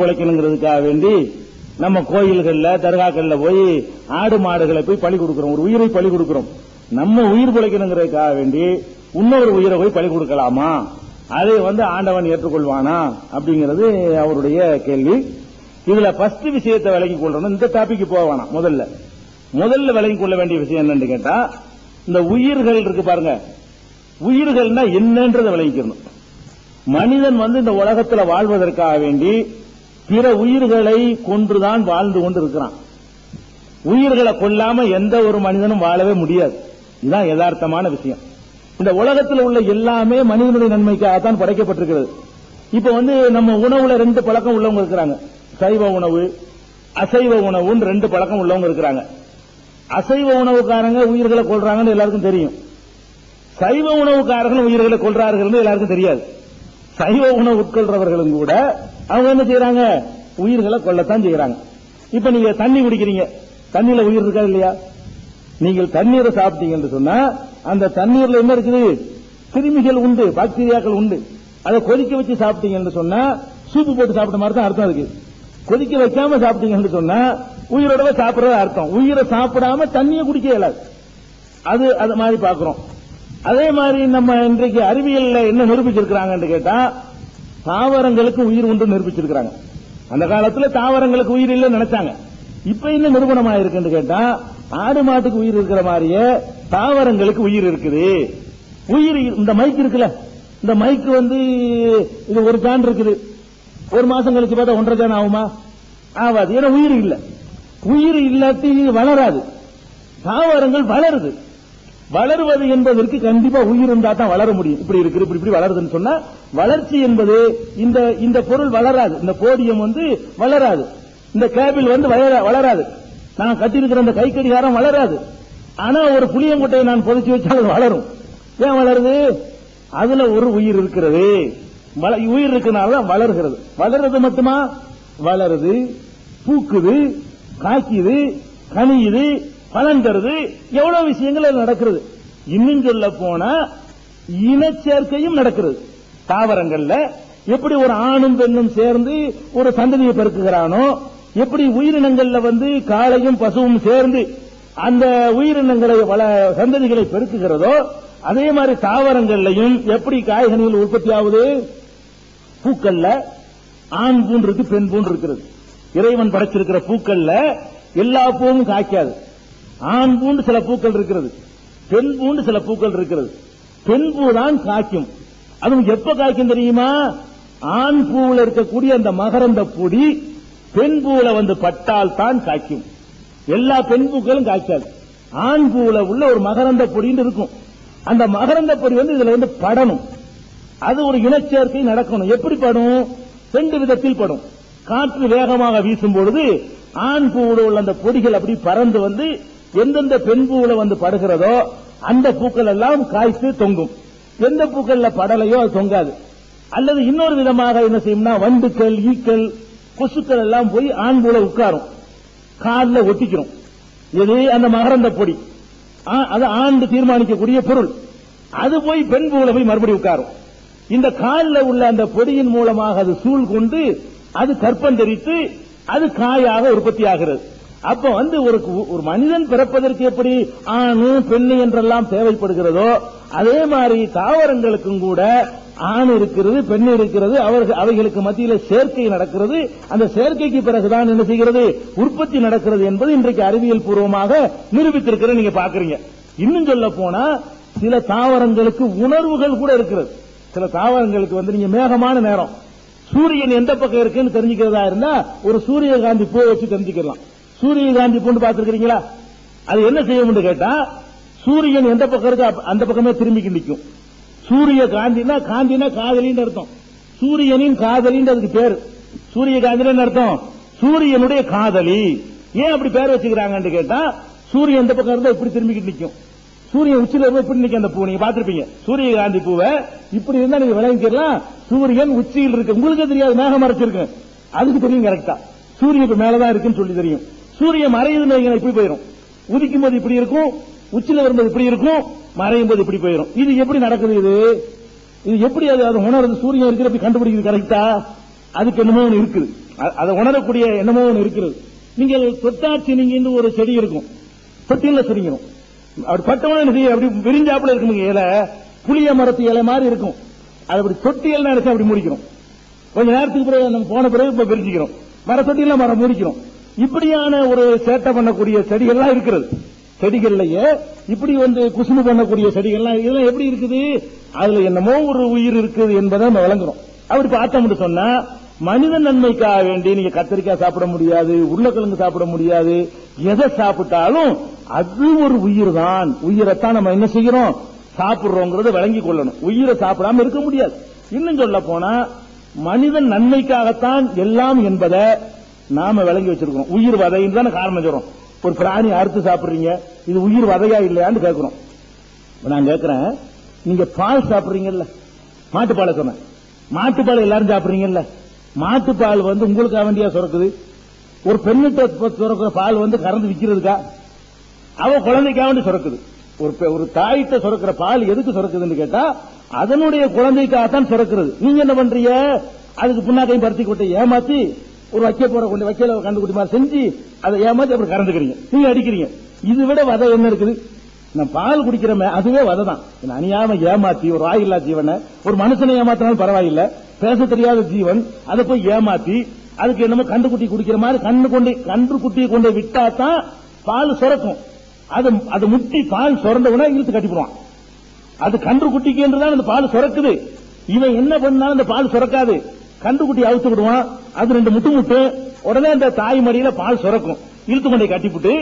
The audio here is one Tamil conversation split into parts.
பிழைக்கணுங்கிறதுக்காக வேண்டி நம்ம கோயில்கள்ல தர்காக்கள்ல போய் ஆடு மாடுகளை போய் பழி கொடுக்கிறோம். ஒரு உயிரை பழி கொடுக்கிறோம். நம்ம உயிர் பிழைக்கணுங்கிறதுக்காக வேண்டி இன்னொரு உயிரை போய் பழி கொடுக்கலாமா? அதை வந்து ஆண்டவன் ஏற்றுக்கொள்வானா? அப்படிங்கிறது அவருடைய கேள்வி. இதுல ஃபர்ஸ்ட் விஷயத்தை விலகி கொள்ளணும் இந்த டாபிக் போக வேணாம் முதல்ல. முதல்ல விலகி கொள்ள வேண்டிய விஷயம் என்னன்னு கேட்டா இந்த உயிர்கள் இருக்கு பாருங்க. உயிர்கள்னா என்னன்றதை விளங்கிக்கணும் மனிதன் வந்து இந்த உலகத்துல வாழ்வதற்காக வேண்டி பிற உயிர்களை கொன்றுதான் வாழ்ந்து கொண்டு இருக்கிறான் உயிர்களை கொல்லாம எந்த ஒரு மனிதனும் வாழவே முடியாது. இதுதான் யதார்த்தமான விஷயம். இந்த உலகத்தில் உள்ள எல்லாமே மனிதனுடைய நன்மைக்காகத்தான் படைக்கப்பட்டிருக்கிறது. இப்ப வந்து நம்ம உணவுல ரெண்டு பழக்கம் உள்ளவங்க இருக்கிறாங்க. சைவ உணவு அசைவ உணவுன்னு ரெண்டு பழக்கம் உள்ளவங்க இருக்கிறாங்க. அசைவ உணவுக்காரங்க உயிர்களை கொள்றாங்கன்னு எல்லாருக்கும் தெரியும். சைவ உணவுக்காரர்கள் உயிர்களை கொள்றார்கள் எல்லாருக்கும் தெரியாது. சைவ உணவு உட்கொள்றவர்களும் கூட அவங்க என்ன செய்யறாங்க? உயிர்களை கொல்லத்தான் செய்யறாங்க. இப்ப நீங்க தண்ணி குடிக்கிறீங்க. தண்ணியில உயிர் இருக்கா இல்லையா? நீங்கள் தண்ணீரை சாப்பிட்டீங்கன்னு சொன்னா அந்த தண்ணீர்ல என்ன இருக்குது? கிருமிகள் உண்டு பாக்டீரியாக்கள் உண்டு. அதை கொதிக்க வச்சு சாப்பிட்டீங்கன்னு சொன்னா சூப்பு போட்டு சாப்பிட்ட மாதிரி தான் அர்த்தம் இருக்கு. கொதிக்க வைக்காம சாப்பிட்டீங்கன்னு சொன்னா உயிரோட சாப்பிடுறது அர்த்தம். உயிரை சாப்பிடாம தண்ணியை குடிக்க இயலாது. அது அது மாதிரி பாக்குறோம் அதே மாதிரி நம்ம இன்றைக்கு அறிவியல்ல என்ன நிரூபிச்சிருக்கிறாங்கன்னு கேட்டா தாவரங்களுக்கு உயிர் உண்டு நிரூபிச்சிருக்கிறாங்க. அந்த காலத்துல தாவரங்களுக்கு உயிர் இல்லைன்னு நினைச்சாங்க. இப்ப என்ன நிறுவனமா இருக்குன்னு கேட்டா ஆடு மாட்டுக்கு உயிர் இருக்கிற மாதிரியே தாவரங்களுக்கு உயிர் இருக்குது. உயிர் இந்த மைக் இருக்குல்ல? இந்த மைக் வந்து இது ஒரு ஜான் இருக்குது. ஒரு மாசம் கழிச்சு பார்த்தா ஒன்றரை ஜான் ஆகுமா? ஆகாது. ஏன்னா உயிர் இல்லை. உயிர் இல்லாட்டி வளராது. தாவரங்கள் வளருது. வளருவது என்பதற்கு கண்டிப்பா உயிர் தான் வளர முடியும். இப்படி இருக்கு இப்படி இப்படி வளருதுன்னு சொன்னா வளர்ச்சி என்பது இந்த இந்த பொருள் வளராது. இந்த போடியம் வந்து வளராது. இந்த கேபிள் வந்து வளராது. நான் கட்டியிருக்கிற அந்த கை கடிகாரம் வளராது. ஆனா ஒரு புளியங்கொட்டையை நான் பொதிச்சு வச்சால் அது வளரும். ஏன் வளருது? அதுல ஒரு உயிர் இருக்கிறது. உயிர் இருக்கிறனால வளர்கிறது. வளர்றது மட்டுமா? வளருது பூக்குது காய்க்குது கனியுது பலன் எவ்வளவு விஷயங்கள் நடக்கிறது? இன்னும் சொல்ல போனா இனச்சேர்க்கையும் நடக்கிறது. தாவரங்கள்ல எப்படி ஒரு ஆணும் பெண்ணும் சேர்ந்து ஒரு சந்ததியை பெருக்குகிறானோ எப்படி உயிரினங்கள்ல வந்து காளையும் பசுவும் சேர்ந்து அந்த உயிரினங்களை வள சந்ததிகளை பெருக்குகிறதோ அதே மாதிரி தாவரங்கள்லையும் எப்படி காய்கனிகள் உற்பத்தி ஆகுது? பூக்கள்ல ஆண் பூன் இருக்கு பெண் பூன் இருக்கிறது. இறைவன் படைச்சிருக்கிற பூக்கள்ல எல்லா பூவும் காய்க்காது. ஆண் பூண்டு சில பூக்கள் இருக்கிறது. பெண் பூண்டு சில பூக்கள் இருக்கிறது. பெண் பூ தான் காய்க்கும். அதுவும் எப்ப காய்க்கும் தெரியுமா? ஆண் பூவில் இருக்கக்கூடிய அந்த மகரந்த பொடி பெண் பூவில் வந்து பட்டால் தான் காய்க்கும். எல்லா பெண் பூக்களும் காய்க்காது. ஆண் பூவில் உள்ள ஒரு மகரந்த பொடின்னு இருக்கும். அந்த மகரந்த பொடி வந்து இதுல வந்து படணும். அது ஒரு இனச்சேர்க்கை நடக்கணும். எப்படி படும்? ரெண்டு விதத்தில் படும். காற்று வேகமாக வீசும் பொழுது ஆண் பூவில் உள்ள அந்த பொடிகள் அப்படி பறந்து வந்து எந்தெந்த பெண் பூவுல வந்து படுகிறதோ அந்த பூக்கள் எல்லாம் காய்த்து தொங்கும். எந்த பூக்கள்ல படலையோ அது தொங்காது. அல்லது இன்னொரு விதமாக என்ன செய்யும்னா வண்டுக்கள் ஈக்கள் கொசுக்கள் எல்லாம் போய் ஆண் பூல உட்காரும். காலில் ஒட்டிக்கிறோம் இது அந்த மகரந்த பொடி. அது ஆண்டு தீர்மானிக்கக்கூடிய பொருள். அது போய் பெண் பூல போய் மறுபடியும் உட்காரும். இந்த காலில் உள்ள அந்த பொடியின் மூலமாக அது சூழ் கொண்டு அது கற்பந்தரித்து அது காயாக உற்பத்தி ஆகிறது அப்ப வந்து ஒரு ஒரு மனிதன் பிறப்பதற்கு எப்படி ஆணு பெண்ணு என்றெல்லாம் தேவைப்படுகிறதோ அதே மாதிரி தாவரங்களுக்கும் கூட ஆண் இருக்கிறது பெண் இருக்கிறது அவர்கள் அவைகளுக்கு மத்தியில் சேர்க்கை நடக்கிறது. அந்த சேர்க்கைக்கு பிறகுதான் என்ன செய்கிறது? உற்பத்தி நடக்கிறது என்பது இன்றைக்கு அறிவியல் பூர்வமாக நிரூபித்திருக்கிற நீங்க பாக்குறீங்க இன்னும் சொல்ல போனா சில தாவரங்களுக்கு உணர்வுகள் கூட இருக்கிறது. சில தாவரங்களுக்கு வந்து நீங்க மேகமான நேரம். சூரியன் எந்த பக்கம் இருக்குன்னு தெரிஞ்சுக்கிறதா இருந்தா ஒரு சூரியகாந்தி பூ வச்சு தெரிஞ்சுக்கலாம். சூரியகாந்தி பூன்னு பார்த்திருக்கீங்களா அது என்ன செய்யும்னு கேட்டா சூரியன் எந்த பக்கம் இருக்கோ அந்த பக்கமே திரும்பி நிற்கும் சூரிய காந்தினா காந்தினா காதலின்னு அர்த்தம். சூரியனின் காதலின்னு அதுக்கு பேரு. சூரிய காந்தின்னு அர்த்தம்? சூரியனுடைய காதலி. ஏன் அப்படி பேர் வச்சுக்கிறாங்கன்னு கேட்டா சூரியன் எந்த பக்கம் இருந்தா இப்படி திரும்பிக்கிட்டு நிற்கும் சூரியன் உச்சில இருந்து இப்படி நிற்கும் அந்த பூ. நீங்க பாத்திருப்பீங்க சூரியகாந்தி பூவை இப்படி இருந்தா நீங்க விளங்கிக்கலாம் சூரியன் உச்சியில் இருக்கு. உங்களுக்கு தெரியாது மேகம் மறைச்சிருக்கு அதுக்கு தெரியும் கரெக்டா சூரியன் இப்ப மேலதான் இருக்குன்னு சொல்லி தெரியும். சூரியன் மறையுதுன்னு இப்படி போயிடும் உதிக்கும் போது இப்படி இருக்கும் உச்சில வரும்போது இப்படி இருக்கும் மறையும் போது இப்படி போயிடும் இது எப்படி நடக்குது இது? இது எப்படி அது அது உணர்ந்து சூரியன் இருக்கிறப்ப கண்டுபிடிக்குது கண்டுபிடிக்கிறது கரெக்டா அதுக்கு என்னமோ ஒன்று இருக்குது. அதை உணரக்கூடிய என்னமோ ஒன்று இருக்குது. நீங்கள் தொட்டாச்சி நீங்க ஒரு செடி இருக்கும். தொட்டியில் செடிக்கணும் அப்படி பட்டவன என்ன அப்படி விரிஞ்சாப்புல இருக்கும் இலை. புளிய மரத்து இலை மாதிரி இருக்கும். அது அப்படி தொட்டியல் நினைச்சு அப்படி முடிக்கிறோம் கொஞ்ச நேரத்துக்கு பிறகு நம்ம போன பிறகு இப்ப விரிஞ்சிக்கிறோம். மர தொட்டியில் மரம் முடிக்கிறோம். இப்படியான ஒரு சேட்டை பண்ணக்கூடிய செடிகள்லாம் இருக்கிறது. செடிகள்லயே இப்படி வந்து குசுமு பண்ணக்கூடிய செடிகள்லாம் இதெல்லாம் எப்படி இருக்குது? அதுல என்னமோ ஒரு உயிர் இருக்குது என்பதை நம்ம விளங்குறோம். அப்படி பார்த்தோம்னு சொன்னா மனித நன்மைக்காக வேண்டி நீங்க கத்திரிக்காய் சாப்பிட முடியாது உருளைக்கிழங்கு சாப்பிட முடியாது எதை சாப்பிட்டாலும் அது ஒரு உயிர் தான் உயிரைத்தான் நம்ம என்ன செய்யறோம்? சாப்பிடுறோங்கிறத விளங்கி கொள்ளணும். உயிரை சாப்பிடாம இருக்க முடியாது. இன்னும் சொல்ல போனா மனிதன் நன்மைக்காகத்தான் எல்லாம் என்பதை நாம விளங்கி வச்சிருக்கிறோம் உயிர் வதைன்னு தானே காரணம் சொல்றோம். ஒரு பிராணி அறுத்து சாப்பிடுறீங்க. இது உயிர் வதையா இல்லையான்னு கேட்கிறோம். நான் கேட்கிறேன். நீங்க பால் சாப்பிடுறீங்கல்ல? மாட்டுப்பாலை சொன்னேன். மாட்டுப்பால் எல்லாரும் சாப்பிடுறீங்கல்ல? மாட்டுப்பால் வந்து உங்களுக்காக வேண்டியா சுரக்குது. ஒரு பெண்ணிட்ட சுரக்கிற பால் வந்து கறந்து விற்கிறதுக்கா அவ குழந்தைக்காக வேண்டி சுரக்குது. ஒரு பெ- ஒரு தாயிட்ட சுரக்கிற பால் எதுக்கு சுரக்குதுன்னு கேட்டா அதனுடைய குழந்தைக்காகத்தான் சுரக்கிறது. நீங்க என்ன பண்றீங்க? அதுக்கு புண்ணாக்கையும் பருத்தி கொட்டை ஏமாத்தி ஒரு வைக்க போற கொண்டு வைக்கல கண்டுபிடி மாதிரி செஞ்சு அதை ஏமாத்தி அப்புறம் கறந்துக்கிறீங்க. நீங்க அடிக்கிறீங்க. இது விட வதை என்ன இருக்குது? நான் பால் குடிக்கிறமே அதுவே வதை தான் அணியாம ஏமாத்தி ஒரு ஆயில்லா ஜீவனை ஒரு மனுஷனை ஏமாத்தினாலும் பரவாயில்ல. பேச தெரியாத ஜீவன் அதை போய் ஏமாத்தி அதுக்கு என்னமோ கண்டுக்குட்டி குடிக்கிற மாதிரி கண்ணு கொண்டு கன்று குட்டியை கொண்டு விட்டா தான் பால் சுரக்கும். அது அது முட்டி பால் சுரண்டவுடனே இழுத்து கட்டிப்படுவான். அது கன்று குட்டிக்கு என்றுதான் அந்த பால் சுரக்குது. இவன் என்ன பண்ணாலும் அந்த பால் சுரக்காது. கண்டுக்குட்டி அவுத்து விடுவான். அது ரெண்டு முட்டு முட்டு. உடனே அந்த தாய் மடியில பால் சுரக்கும். இழுத்து கொண்டே கட்டிவிட்டு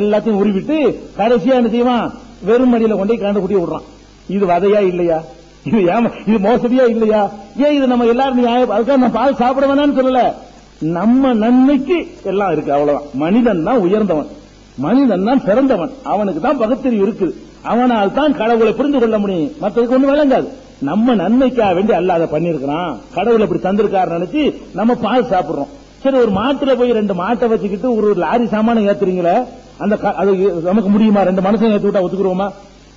எல்லாத்தையும் உருவிட்டு கடைசியா என்ன செய்வான்? வெறும் மடியில கொண்டே கன்று விடுறான். இது வதையா இல்லையா? இது ஏமா இது மோசடியா இல்லையா? ஏன் இது நம்ம எல்லாரும் நியாயம்? அதுக்காக நான் பால் சாப்பிட வேணாம்னு சொல்லல. நம்ம நன்மைக்கு எல்லாம் இருக்கு அவ்வளவுதான். மனிதன் தான் உயர்ந்தவன். மனிதன் தான் சிறந்தவன். அவனுக்கு தான் பகுத்தறிவு இருக்குது. அவனால் தான் கடவுளை புரிந்து கொள்ள முடியும். மற்றதுக்கு ஒண்ணு விளங்காது நம்ம நன்மைக்காக வேண்டி அல்ல அதை பண்ணிருக்கிறான் கடவுள் இப்படி தந்திருக்காரு நினைச்சு நம்ம பால் சாப்பிடுறோம். சரி ஒரு மாட்டுல போய் ரெண்டு மாட்டை வச்சுக்கிட்டு ஒரு லாரி சாமானம் ஏத்துறீங்களே? அந்த க- அது நமக்கு முடியுமா? ரெண்டு மனுஷன் ஏத்து விட்டா ஒத்துக்குருவோமா?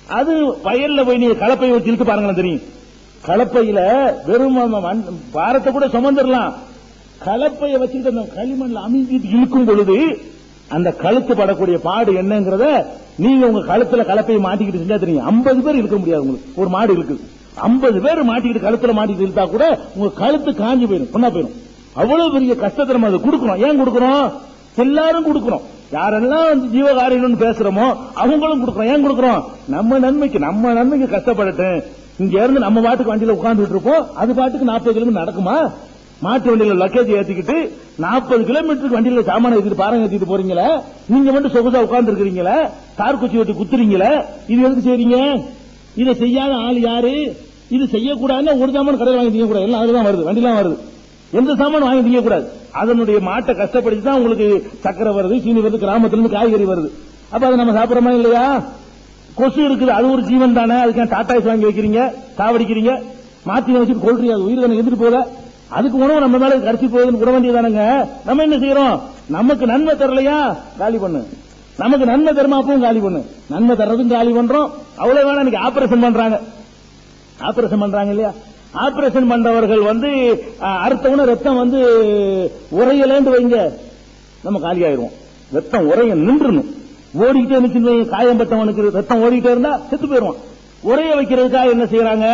அது வயல்ல போய் நீங்க கலப்பை வச்சு இழுத்து பாருங்களேன் தெரியும். கலப்பையில வெறும் பாரத்தை கூட சுமந்துடலாம் கலப்பைய வச்சுக்கிட்டு அந்த களிமண்ல அமைஞ்சிட்டு இழுக்கும் பொழுது அந்த கழுத்து படக்கூடிய பாடு என்னங்கிறத நீங்க உங்க கழுத்துல கலப்பையை மாட்டிக்கிட்டு செஞ்சா தெரியும். 50 பேர் இழுக்க முடியாது உங்களுக்கு. ஒரு மாடு இருக்குது 50 பேர் மாட்டிக்கிட்டு கழுத்துல மாட்டிக்கிட்டு இருந்தா கூட உங்க கழுத்து காஞ்சி போயிடும் பொண்ணா போயிடும் அவ்வளவு பெரிய கஷ்டத்தை நம்ம அதை கொடுக்கணும். ஏன் கொடுக்கணும்? எல்லாரும் கொடுக்கணும். யாரெல்லாம் வந்து ஜீவகாரியம்னு பேசுறோமோ அவங்களும் கொடுக்கறோம் ஏன் கொடுக்கறோம் நம்ம நன்மைக்கு நம்ம நன்மைக்கு கஷ்டப்படட்டும் இங்க இருந்து நம்ம பாட்டுக்கு வண்டியில உட்கார்ந்துட்டு இருப்போம். அது பாட்டுக்கு நாற்பது கிலோமீட்டர் நடக்குமா? மாட்டு வண்டியில லக்கேஜ் ஏத்திக்கிட்டு நாற்பது கிலோமீட்டருக்கு வண்டியில சாமான ஏத்திட்டு பாருங்க ஏத்திட்டு போறீங்களே? நீங்க மட்டும் சொகுசா உட்கார்ந்து இருக்கிறீங்களே தார் குச்சி வெட்டி குத்துறீங்களே? இது எதுக்கு செய்றீங்க? இதை செய்யாத ஆள் யாரு? இது செய்யக்கூடாதுன்னா ஒரு சாமான் கடையில் வாங்கி தீங்கக்கூடாது. எல்லாம் அதுதான் வருது. வண்டிலாம் வருது. எந்த சாமான் வாங்கி தீங்கக்கூடாது. அதனுடைய மாட்டை கஷ்டப்படுத்தி தான் உங்களுக்கு சக்கரை வருது சீனி வருது கிராமத்திலிருந்து காய்கறி வருது. அப்ப அதை நம்ம சாப்பிடறோமா இல்லையா? கொசு இருக்குது. அது ஒரு ஜீவன் தானே. அதுக்கு டாட்டாய்ஸ் வாங்கி வைக்கிறீங்க? சாவடிக்கிறீங்க? மாத்தி வச்சுட்டு கொள்றீங்க அது உயிர் தானே எதிர்த்து போல அதுக்கு உணவு நம்ம மேல கடைசி போகுதுன்னு விட வேண்டியதானுங்க நம்ம என்ன செய்யறோம்? நமக்கு நன்மை தரலையா? காலி பண்ணு. நமக்கு நன்மை தருமா அப்பவும் காலி பண்ணு. நன்மை தர்றதும் காலி பண்றோம். அவ்வளவு வேணா இன்னைக்கு ஆபரேஷன் பண்றாங்க. ஆபரேஷன் பண்றாங்க இல்லையா? ஆபரேஷன் பண்றவர்கள் வந்து அஹ், அறுத்தவன ரத்தம் வந்து உரையலேந்து வைங்க. நம்ம காலி ஆயிடுவோம். ரத்தம் உரைய நின்றுணும். ஓடிக்கிட்டே இருந்துச்சு காயம் பட்டவனுக்கு ரத்தம் ஓடிக்கிட்டே இருந்தா செத்து போயிடுவான். உரைய வைக்கிறதுக்காக என்ன செய்யறாங்க?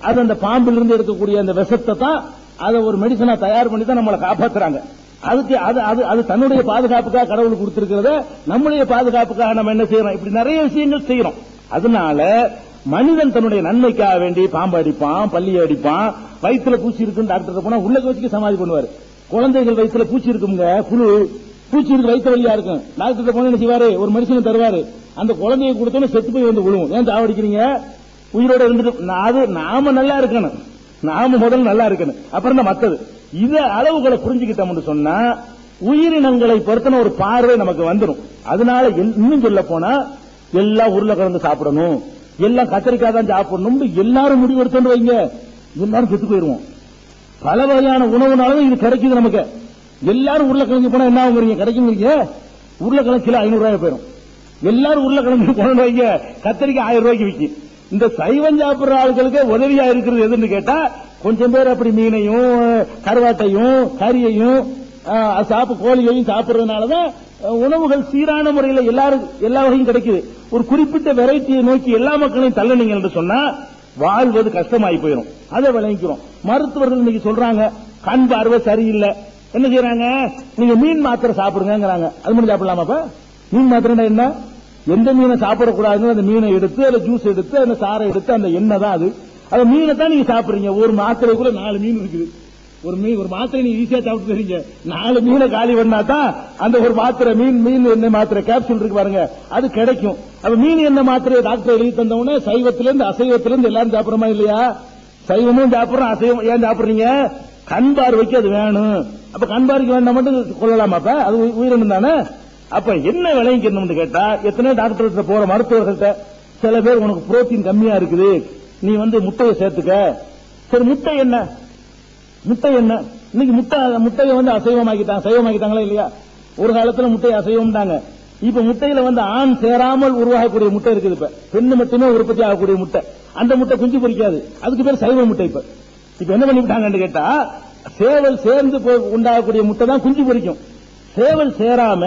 அது அந்த பாம்பில் இருந்து எடுக்கக்கூடிய அந்த விஷத்தை தான் அதை ஒரு மெடிசனா தயார் பண்ணி தான் நம்மளை காப்பாத்துறாங்க. அதுக்கு அது அது அது தன்னுடைய பாதுகாப்புக்காக கடவுள் கொடுத்திருக்கிறத நம்முடைய பாதுகாப்புக்காக நம்ம என்ன செய்யறோம்? இப்படி நிறைய விஷயங்கள் செய்யறோம். அதனால மனிதன் தன்னுடைய நன்மைக்காக வேண்டி பாம்பு அடிப்பான் பள்ளியை அடிப்பான் வயிற்றுல பூச்சி இருக்குன்னு டாக்டர் போனா உள்ள வச்சுக்க சமாதி பண்ணுவார். குழந்தைகள் வயிற்றுல பூச்சி இருக்குங்க புழு. பூச்சி இருக்கு வயிற்று வழியா இருக்கும். டாக்டர் போனா என்ன செய்வாரு? ஒரு மெடிசன் தருவாரு. அந்த குழந்தைய கொடுத்தோன்னு செத்து போய் வந்து விழுவும். ஏன் தாவடிக்கிறீங்க உயிரோட இருந்துட்டு நான் அது நாம நல்லா இருக்கணும். நாம முதல்ல நல்லா இருக்கணும். அப்புறம் தான் மத்தது. இத அளவுகளை புரிஞ்சுக்கிட்டோம்னு சொன்னா உயிரினங்களை பொறுத்தன ஒரு பார்வை நமக்கு வந்துடும் அதனால இன்னும் சொல்ல போனா உருளை கிழந்து சாப்பிடணும். எல்லாம் கத்திரிக்காய் தான் சாப்பிடணும். எல்லாரும் முடிவு எடுத்துட்டு வைங்க. எல்லாரும் செத்து போயிருவோம். பல வகையான உணவுனாலும் இது கிடைக்குது நமக்கு. எல்லாரும் உருளைக்கிழங்கு போனா என்ன ஆகுறீங்க கிடைக்குங்கிறீங்க உருளைக்கிழங்கு கிலோ ஐநூறு ரூபாய் போயிடும் எல்லாரும் உருளைக்கிழங்கு கொண்டு வைங்க. கத்திரிக்காய் ஆயிரம் ரூபாய்க்கு விற்கும் இந்த சைவம் சாப்பிடுற ஆளுகளுக்கு உதவியா இருக்கிறது எதுன்னு கேட்டா கொஞ்சம் பேர் அப்படி மீனையும் கருவாட்டையும் கறியையும் ஆஹ், சாப்பு கோழியையும் சாப்பிடுறதுனாலதான் உணவுகள் சீரான முறையில் எல்லாருக்கும் எல்லா வகையும் கிடைக்குது. ஒரு குறிப்பிட்ட வெரைட்டியை நோக்கி எல்லா மக்களையும் தள்ளனீங்க என்று சொன்னா வாழ்வது கஷ்டமாயி போயிடும் அதை விளங்கிக்கிறோம். மருத்துவர்கள் இன்னைக்கு சொல்றாங்க கண் பார்வை சரியில்லை. என்ன செய்யறாங்க? நீங்க மீன் மாத்திரை சாப்பிடுங்கிறாங்க அது மட்டும் சாப்பிடலாமாப்பா மீன் மாத்திரை என்ன? எந்த மீனை சாப்பிடக்கூடாதுன்னு அந்த மீனை எடுத்து அதில் ஜூஸ் எடுத்து அந்த சாரை எடுத்து அந்த எண்ணெய் தான் அது. அந்த மீனை தான் நீங்க சாப்பிடுறீங்க. ஒரு மாத்திரைக்குள்ள நாலு மீன் இருக்குது. ஒரு மீன் ஒரு மாத்திரை நீ ஈஸியா சாப்பிட்டு தெரியுங்க நாலு மீனை காலி பண்ணா தான் அந்த ஒரு மாத்திரை மீன் மீன் என்ன மாத்திரை கேப்சூல் இருக்கு பாருங்க. அது கிடைக்கும். அப்ப மீன் என்ன மாத்திரையை டாக்டர் எழுதி தந்தவொடனே சைவத்திலிருந்து அசைவத்திலிருந்து எல்லாரும் சாப்பிடுறமா இல்லையா? சைவமும் சாப்பிடுறோம் அசைவம் ஏன் சாப்பிடுறீங்க? கண் பார்வைக்கு அது வேணும். அப்ப கண் பார்வைக்கு வேண்டாம் மட்டும் கொள்ளலாமா அப்ப? அது உயிரினம் தானே? அப்ப என்ன விளைவிக்கணும்னு கேட்டா எத்தனை டாக்டர் போற மருத்துவர்கள்ட்ட சில பேர் உனக்கு புரோட்டீன் கம்மியா இருக்குது. நீ வந்து முட்டையை சேர்த்துக்க. சரி முட்டை என்ன? முட்டை என்ன? இன்னைக்கு முட்டை முட்டையை வந்து அசைவமாக்கிட்டாங்க. சைவமாக்கிட்டாங்களா இல்லையா? ஒரு காலத்துல முட்டையை அசைவம்டாங்க இப்ப முட்டையில வந்து ஆண் சேராமல் உருவாகக்கூடிய முட்டை இருக்குது இப்ப. பெண்ணு மட்டுமே உற்பத்தி ஆகக்கூடிய முட்டை. அந்த முட்டை குஞ்சு பொறிக்காது. அதுக்கு பேர் சைவ முட்டை இப்ப. இப்ப என்ன பண்ணிவிட்டாங்கன்னு கேட்டா சேவல் சேர்ந்து போய் உண்டாகக்கூடிய முட்டை தான் குஞ்சு பொரிக்கும் சேவல் சேராம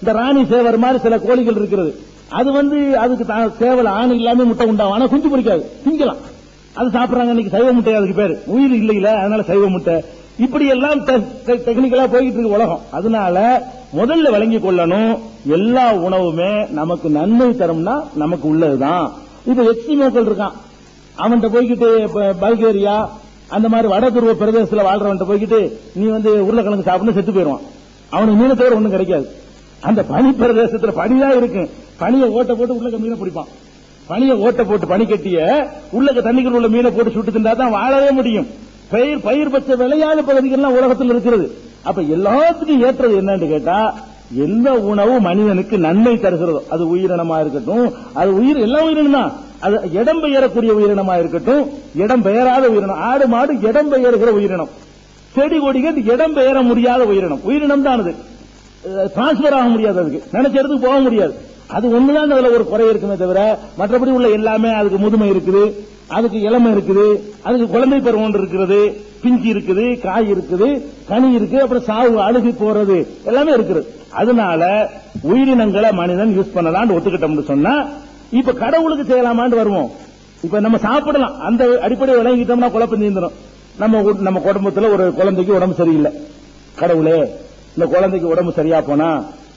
இந்த ராணி சேவர் மாதிரி சில கோழிகள் இருக்கிறது. அது வந்து அதுக்கு தான் சேவல் ஆண் இல்லாம முட்டை உண்டாகும். ஆனா குஞ்சு பொறிக்காது. திங்கலாம். அது சாப்பிடுறாங்க இன்னைக்கு சைவ முட்டை அதுக்கு பேர். உயிர் இல்லையில அதனால சைவ முட்டை. இப்படி எல்லாம் டெக்னிக்கலா போய்கிட்டு இருக்கு உலகம். அதனால முதல்ல விளங்கி கொள்ளணும் எல்லா உணவுமே நமக்கு நன்மை தரும்னா நமக்கு உள்ளதுதான். இப்ப எக்ஸிமோக்கள் இருக்கான். அவன்கிட்ட போய்கிட்டு பல்கேரியா அந்த மாதிரி வடதுருவ பிரதேசத்தில் பிரதேசத்துல வாழ்றவன்ட்ட போய்கிட்டு நீ வந்து உருளைக்கிழங்கு சாப்பிட்டு செத்து போயிடுவான் அவனுக்கு மீனை தவிர ஒன்றும் கிடைக்காது. அந்த பனி பிரதேசத்தில் பனிதான் இருக்கு. பனியை ஓட்ட போட்டு உள்ள மீனை பிடிப்பான். பனியை ஓட்ட போட்டு பனி கட்டிய உள்ள தண்ணிக்குள் உள்ள மீனை போட்டு சுட்டு தின்றா தான் வாழவே முடியும். பயிர் பயிர் பச்ச விளையாத பகுதிகள்லாம் உலகத்தில் இருக்கிறது. அப்ப எல்லாத்துக்கும் ஏற்றது என்னன்னு கேட்டா எந்த உணவு மனிதனுக்கு நன்மை தருகிறதோ அது உயிரினமா இருக்கட்டும் அது உயிர் எல்லா உயிரினம் தான். அது இடம் பெயரக்கூடிய உயிரினமா இருக்கட்டும் இடம் பெயராத உயிரினம். ஆடு மாடு இடம் பெயர்கிற உயிரினம். செடி கொடிகள் இடம் பெயர முடியாத உயிரினம். உயிரினம் தான் அது டிரான்ஸ்பர் ஆக முடியாது அதுக்கு. நினைச்ச இடத்துக்கு போக முடியாது. அது ஒண்ணுதான் அதுல ஒரு குறை இருக்குமே தவிர மற்றபடி உள்ள எல்லாமே அதுக்கு முதுமை இருக்குது அதுக்கு இளமை இருக்குது அதுக்கு குழந்தை பருவம் ஒன்று இருக்கிறது பிஞ்சி இருக்குது காய் இருக்குது கனி இருக்கு அப்புறம் சாவு அழுகி போறது எல்லாமே இருக்குது. அதனால உயிரினங்களை மனிதன் யூஸ் பண்ணலாம்னு ஒத்துக்கிட்டோம்னு சொன்னா இப்ப கடவுளுக்கு செய்யலாமான்னு வருவோம். இப்ப நம்ம சாப்பிடலாம். அந்த அடிப்படையை விளங்கிட்டோம்னா குழப்பம் நீந்துரும் நம்ம நம்ம குடும்பத்துல ஒரு குழந்தைக்கு உடம்பு சரியில்லை. கடவுளே இந்த குழந்தைக்கு உடம்பு சரியா போனா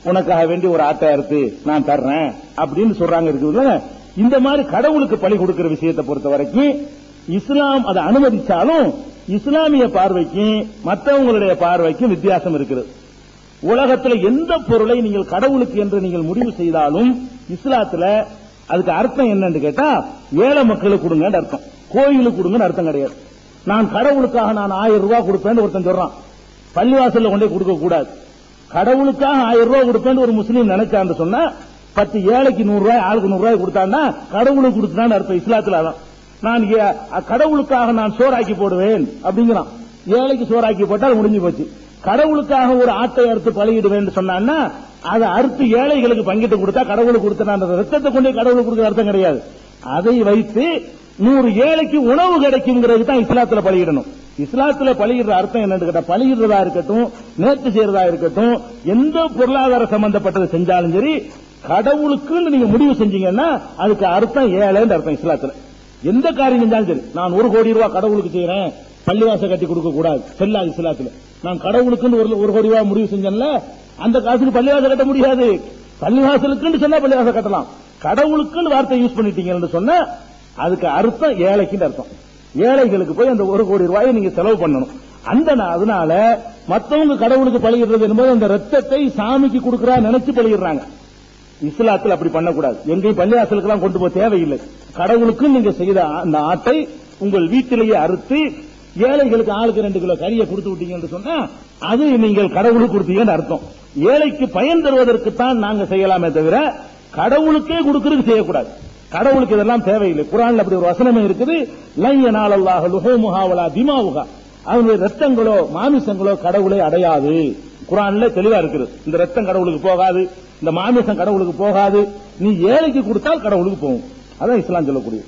உனக்காக வேண்டி ஒரு ஆட்டை அறுத்து நான் தர்றேன் அப்படின்னு சொல்றாங்க இருக்குது இந்த மாதிரி கடவுளுக்கு பழி கொடுக்கிற விஷயத்தை பொறுத்த வரைக்கும் இஸ்லாம் அதை அனுமதிச்சாலும் இஸ்லாமிய பார்வைக்கும் மற்றவங்களுடைய பார்வைக்கும் வித்தியாசம் இருக்கிறது உலகத்துல எந்த பொருளை நீங்கள் கடவுளுக்கு என்று நீங்கள் முடிவு செய்தாலும் இஸ்லாத்துல அதுக்கு அர்த்தம் என்னன்னு கேட்டா ஏழை மக்களுக்கு கொடுங்கன்னு அர்த்தம். கோயிலுக்கு கொடுங்கன்னு அர்த்தம் கிடையாது. நான் கடவுளுக்காக நான் ஆயிரம் ரூபாய் கொடுப்பேன்னு ஒருத்தன் சொல்றான். பள்ளிவாசல்ல கொண்டே கொடுக்க கூடாது கடவுளுக்காக ஆயிரம் ரூபாய் கொடுப்பேன் ஒரு முஸ்லீம் நினைச்சான்னு சொன்னா பத்து ஏழைக்கு நூறு ரூபாய் ஆளுக்கு நூறு ரூபாய் கொடுத்தான்னா கடவுளுக்கு கொடுத்தான்னு அர்த்தம். இஸ்லாத்துல அதான். நான் ஏ- கடவுளுக்காக நான் சோறாக்கி போடுவேன் அப்படிங்கிறான். ஏழைக்கு சோறாக்கி போட்டால் முடிஞ்சு போச்சு. கடவுளுக்காக ஒரு ஆட்டை அறுத்து பழகிடுவேன் சொன்னான்னா அதை அறுத்து ஏழைகளுக்கு பங்கிட்டு கொடுத்தா கடவுளுக்கு கொடுத்தனா அந்த ரத்தத்தை கொண்டே கடவுளுக்கு கொடுக்கிற அர்த்தம் கிடையாது. அதை வைத்து நூறு ஏழைக்கு உணவு கிடைக்குங்கிறது தான் இஸ்லாத்துல பழகிடணும் இஸ்லாத்துல பழகிடுற அர்த்தம் என்னன்னு கேட்டா பழகிடுறதா இருக்கட்டும் நேற்று செய்யறதா இருக்கட்டும் எந்த பொருளாதார சம்பந்தப்பட்டது செஞ்சாலும் சரி கடவுளுக்குன்னு நீங்க முடிவு செஞ்சீங்கன்னா அதுக்கு அர்த்தம் ஏழைன்னு அர்த்தம் இஸ்லாத்துல. எந்த காரியம் செஞ்சாலும் சரி நான் ஒரு கோடி ரூபாய் கடவுளுக்கு செய்யறேன் பள்ளிவாசல் கட்டி கொடுக்க கூடாது செல்லாது இஸ்லாத்துல. நான் கடவுளுக்குன்னு ஒரு ஒரு கோடி ரூபாய் முடிவு செஞ்சேன்ல அந்த காசுக்கு பள்ளிவாசல் கட்ட முடியாது. பள்ளிவாசலுக்குன்னு சொன்னா பள்ளிவாசம் கட்டலாம். கடவுளுக்குன்னு வார்த்தை யூஸ் பண்ணிட்டீங்கன்னு சொன்னா அதுக்கு அர்த்தம் ஏழைக்குன்னு அர்த்தம். ஏழைகளுக்கு போய் அந்த ஒரு கோடி ரூபாயை நீங்க செலவு பண்ணணும். அந்த அதனால மத்தவங்க கடவுளுக்கு பழகிடுறது என்பது அந்த ரத்தத்தை சாமிக்கு கொடுக்கறா நினைச்சு பழகிடுறாங்க இஸ்லாத்தில் அப்படி பண்ணக்கூடாது. எங்கேயும் பள்ளிவாசலுக்கெல்லாம் கொண்டு போக தேவையில்லை. கடவுளுக்கு நீங்க செய்த அந்த ஆட்டை உங்கள் வீட்டிலேயே அறுத்து ஏழைகளுக்கு ஆளுக்கு ரெண்டு கிலோ கறியை கொடுத்து விட்டீங்கன்னு சொன்னா அது நீங்கள் கடவுளுக்கு கொடுத்தீங்கன்னு அர்த்தம். ஏழைக்கு பயன் தருவதற்குத்தான் நாங்க செய்யலாமே தவிர கடவுளுக்கே கொடுக்கறதுக்கு செய்யக்கூடாது. கடவுளுக்கு இதெல்லாம் தேவையில்லை. குரான்ல அப்படி ஒரு வசனமே இருக்குது. லைய நாளல்லாக லுஹோமுகாவலா திமாவுகா அவனுடைய ரத்தங்களோ மாமிசங்களோ கடவுளை அடையாது. குரான்ல தெளிவா இருக்குது. இந்த ரத்தம் கடவுளுக்கு போகாது. இந்த மாமிசம் கடவுளுக்கு போகாது. நீ ஏழைக்கு கொடுத்தால் கடவுளுக்கு போகும். அதான் இஸ்லாம் சொல்லக்கூடிய